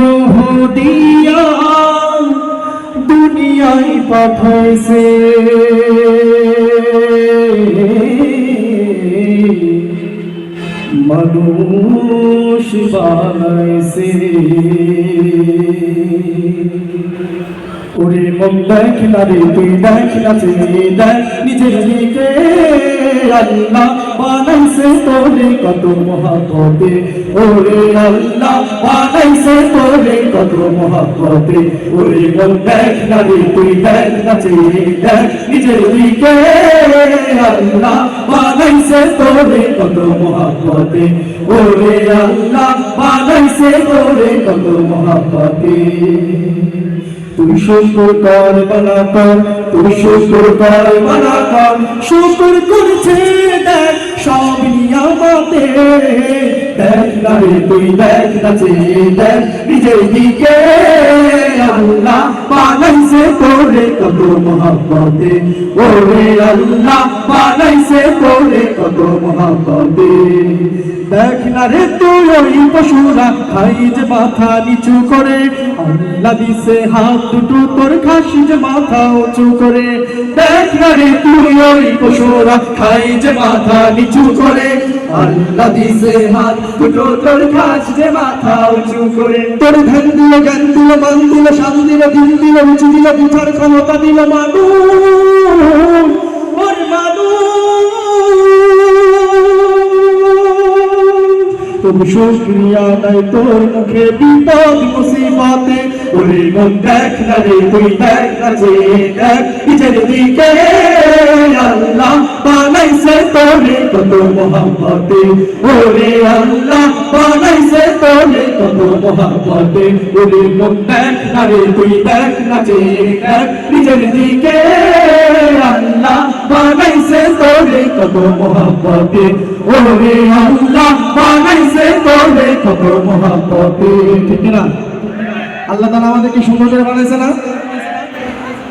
রুহ দিয়া দুনিয়ায় পাঠাইছে। মানুষ বানাইছে। দেখ না রে তুই দেখ না চেয়ে দেখ নিজের দিকে। আল্লাহ বানাইছে তোরে কত মহাপতে ওরে আল্লাহ বানাইছে তোরে কত মহাপতে ওরে মন দেখ না রে তুই দেখ না চেয়ে দেখ নিজের দিকে। আল্লাহ বানাইছে তোরে কত মহাপতে ওরে আল্লাহ বানাইছে তোরে কত মহাপতে তুই শুকুর কর বানা কর শুকুর কর বানা শুকুর করছে দেখ সব নিয়ামতে দেখ রে তুই দেখ না চেয়ে দেখ নিজের দিকে আল্লাহ বানাইছে তোরে কত মহাব্বতে ওরে আল্লাহ বানাইছে তোরে কত মহাব্বতে দেখ রে তুই ওই পশুরা খাই যে মাথা নিচু করে আল্লাহ দিছে হাত দুটো তোর খাসি যে মাথা উঁচু করে দেখ না রে তুই ওই পশুরা, খাই যে মাথা নিচু করে। আল্লাহ দিছে হাত, দুটো তোর খাস যে মাথা উঁচু করে। তোর ধ্যান দিল, জ্ঞান দিল, মান দিল, শান দিল দিল দিল উঁচু দিল, বুঝার ক্ষমতা দিল মানুষ। ওর মানুষ তুমি শুক্রিয়া নাই, তোর মুখে বিপদ, মুসিবতে। ওরে মন দেখ না রে, তুই দেখ না যে, দেখ, নিজের দিকে। আল্লাহ, বানাইছে তোরে কত ওরে আল্লাহ, বানাইছে তোরে কত মহাব্বতে। ওরে মন তুই দেখ নিজের দিকে আল্লাহ, বানাইছে তোরে কত মহাব্বতে। ওরে আল্লাহ, বানাইছে তোরে কত ঠিক না আল্লাহ তাআলা আমাদেরকে সুন্দর করে বানাইছে না?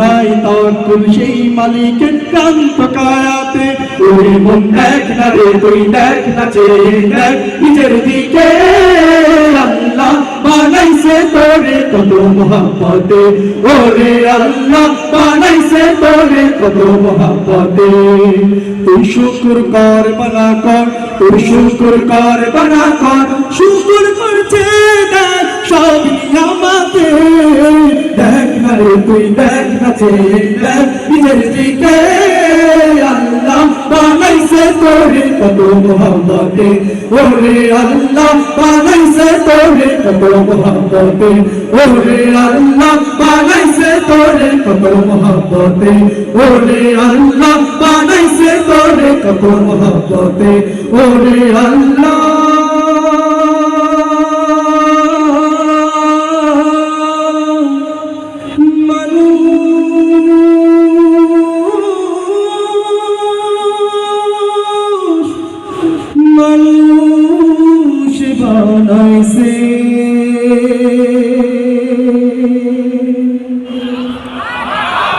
নাই তাওয়াক্কুল, সেই মালিকের ক্রান্ত কায়াতে ওরে মন দেখ না রে, তুই দেখ না, চেয়ে দেখ নিজের দিকে। আল্লাহ বানাইছে তোরে কত মহাব্বতে। ওরে আল্লাহ বানাইছে তোরে কত মহাব্বতে। তুই শুকুর কর বানা কর, তুই শুকুর কর বানা কর তুই দেখ না চেয়ে নিজের দিকে আল্লাহ বানাইছে তোরে কত মোহাম্মতে ওরে আল্লাহ বানাইছে তোরে কত মোহাম্মতে ওরে আল্লাহ বানাইছে তোরে কত মোহাম্মতে ওরে আল্লাহ